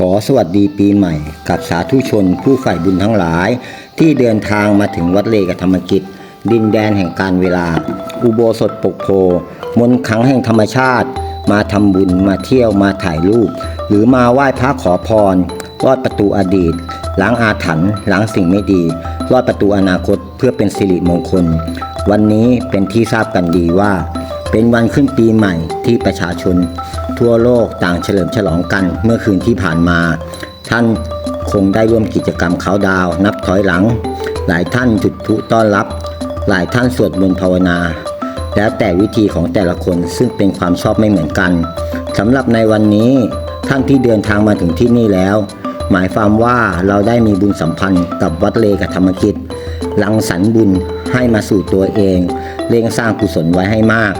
ขอสวัสดีปีใหม่ กับสาธุชนผู้ใฝ่บุญทั้งหลาย ที่เดินทางมาถึงวัดเลกธรรมกิจ ดินแดนแห่งการเวลา อุโบสถปกโพมนต์ขังแห่งธรรมชาติ มาทำบุญมาเที่ยวมาถ่ายรูป หรือมาไหว้พระขอพรลอดประตูอดีตล้างอาถรรพ์ล้างสิ่งไม่ดีลอดประตูอนาคตเพื่อเป็นสิริมงคล วันนี้เป็นที่ทราบกันดีว่า เป็นวันขึ้นปีใหม่ที่ประชาชน ทั่วโลกต่างเฉลิมฉลองกันเมื่อคืนที่ผ่านมา ท่านคงได้ร่วมกิจกรรมเขาดาวนับถอยหลัง หลายท่านจุดพลุต้อนรับ หลายท่านสวดมนต์ภาวนา แล้วแต่วิธีของแต่ละคนซึ่งเป็นความชอบไม่เหมือนกันสำหรับในวันนี้ท่านที่เดินทางมาถึงที่นี่แล้ว หมายความว่าเราได้มีบุญสัมพันธ์กับวัดเลกธรรมกิจลังสรรบุญให้มาสู่ตัวเองเร่งสร้างกุศลไว้ให้มาก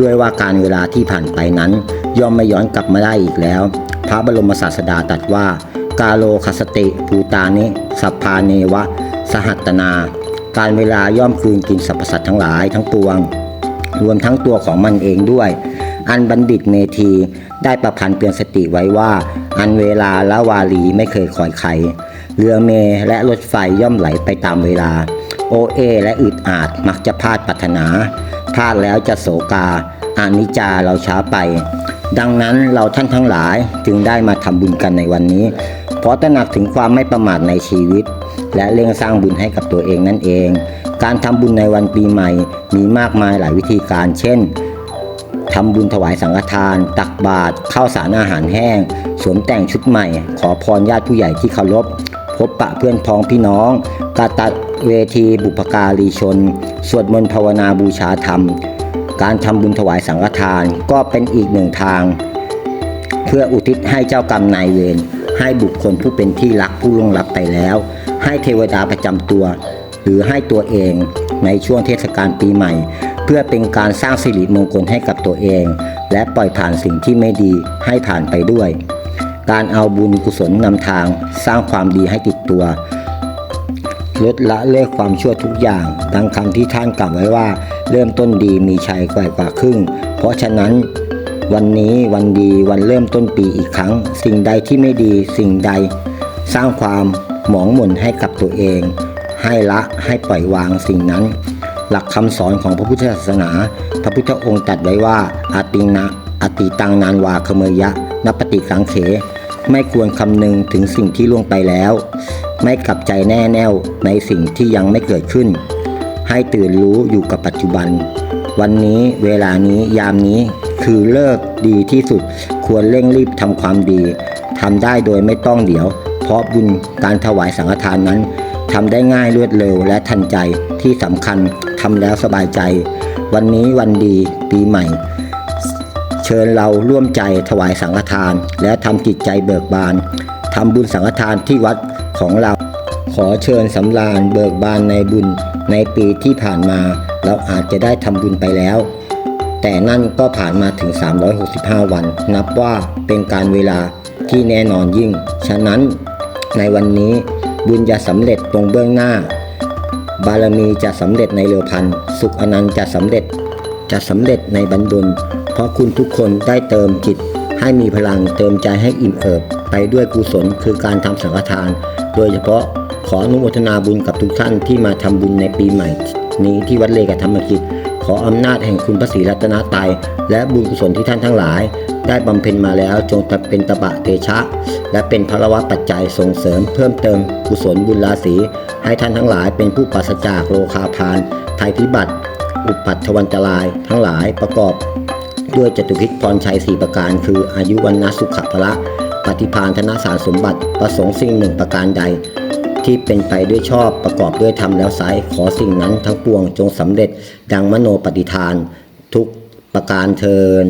ด้วยว่าการเวลาที่ผ่านไปนั้น ย่อมไม่ย้อนกลับมาได้อีกแล้ว พระบรมศาสดาตรัสว่า กาโลคสติภูตานิสัพพาเนวะ สหัตนา การเวลาย่อมคืนกินสรรพสัตว์ทั้งหลายทั้งปวง รวมทั้งตัวของมันเองด้วย อันบัณฑิตเมธีได้ประพันธ์เตือนสติไว้ว่า อันเวลาละวาลีไม่เคยคอยใครเรือเมและรถไฟย่อมไหลไปตามเวลา โอเอ และอึดอาดมักจะพลาดปรารถนาพลาดแล้วจะโศกาอานิจจาเราช้าไป ดังนั้นเราท่านทั้งหลายจึงได้มาทำบุญกันในวันนี้ เพราะตระหนักถึงความไม่ประมาทในชีวิต และเร่งสร้างบุญให้กับตัวเองนั่นเอง การทำบุญในวันปีใหม่มีมากมายหลายวิธีการ เช่นทำบุญถวายสังฆทาน ตักบาตรข้าวสารอาหารแห้ง สวมแต่งชุดใหม่ ขอพรญาติผู้ใหญ่ที่เคารพ พบปะเพื่อนพ้องพี่น้อง กาตัดเวทีบุพการีชน สวดมนต์ภาวนาบูชาธรรม การทำบุญถวายสังฆทานก็เป็นอีกหนึ่งทาง เพื่ออุทิศให้เจ้ากรรมนายเวรให้บุคคลผู้เป็นที่รักผู้ล่วงลับไปแล้ว ให้เทวดาประจำตัว หรือให้ตัวเองในช่วงเทศกาลปีใหม่ เพื่อเป็นการสร้างสิริมงคลให้กับตัวเอง และปล่อยผ่านสิ่งที่ไม่ดีให้ผ่านไปด้วย การเอาบุญกุศลนำทางสร้างความดีให้ติดตัว ลดละเลิกความชั่วทุกอย่างดังคำที่ท่านกล่าวไว้ว่า เริ่มต้นดีมีชัยกว่ากว่าครึ่ง เพราะฉะนั้นวันนี้วันดีวันเริ่มต้นปีอีกครั้ง สิ่งใดที่ไม่ดีสิ่งใด สร้างความหมองหม่นให้กับตัวเอง ให้ละให้ปล่อยวางสิ่งนั้น หลักคำสอนของพระพุทธศาสนา พระพุทธองค์ตรัสไว้ว่าอาตินะอติตังนานวาคเมยะนปฏิกังเข ไม่ควรคำนึงถึงสิ่งที่ล่วงไปแล้ว ไม่กลับใจแน่แน่วในสิ่งที่ยังไม่เกิดขึ้น ให้ตื่นรู้อยู่กับปัจจุบัน วันนี้เวลานี้ยามนี้คือเลิกดีที่สุดควรเร่งรีบทำความดีทำได้โดยไม่ต้องเดี๋ยว เพราะบุญการถวายสังฆทานนั้นทำได้ง่ายรวดเร็วและทันใจที่สำคัญทำแล้วสบายใจ วันนี้วันดีปีใหม่ เชิญเราร่วมใจถวายสังฆทาน และทำจิตใจเบิกบานทำบุญสังฆทานที่วัด ของเรา ขอเชิญสำราญเบิกบานในบุญในปีที่ผ่านมา เราอาจจะได้ทำบุญไปแล้ว แต่นั่นก็ผ่านมาถึง 365 วัน นับว่าเป็นการเวลาที่แน่นอนยิ่ง ฉะนั้นในวันนี้บุญจะสำเร็จตรงเบื้องหน้า บารมีจะสำเร็จในเร็วพันสุขอนันต์จะสำเร็จจะสำเร็จในบรรดุลเพราะคุณทุกคนได้เติมจิต ให้มีพลังเติมใจให้อิ่มเอิบไปด้วยกุศลคือการทำสังฆทาน โดยเฉพาะขออนุโมทนาบุญกับทุกท่านที่มาทำบุญในปีใหม่ นี้ที่วัดเลกธรรมกิจ ขออำนาจแห่งคุณพระศรีรัตนตรัยและบุญกุศลที่ท่านทั้งหลาย ได้บำเพ็ญมาแล้วจงเป็นตบะเตชะ และเป็นพลวะปัจจัยส่งเสริมเพิ่มเติมกุศลบุญราศีให้ท่านทั้งหลายเป็นผู้ปราศจากโลคาพานภัยพิบัติ อุปัตถวันตรายทั้งหลายประกอบ ด้วยจตุพิษพรชัย 4 ประการ คือ อายุวันนะสุขภละปฏิพานธนสารสมบัติประสงค์สิ่งหนึ่งประการใด ที่เป็นไปด้วยชอบประกอบด้วยธรรมแล้วไซร้ขอสิ่งนั้นทั้งปวงจงสำเร็จดังมโนปฏิทาน ทุกประการเทิน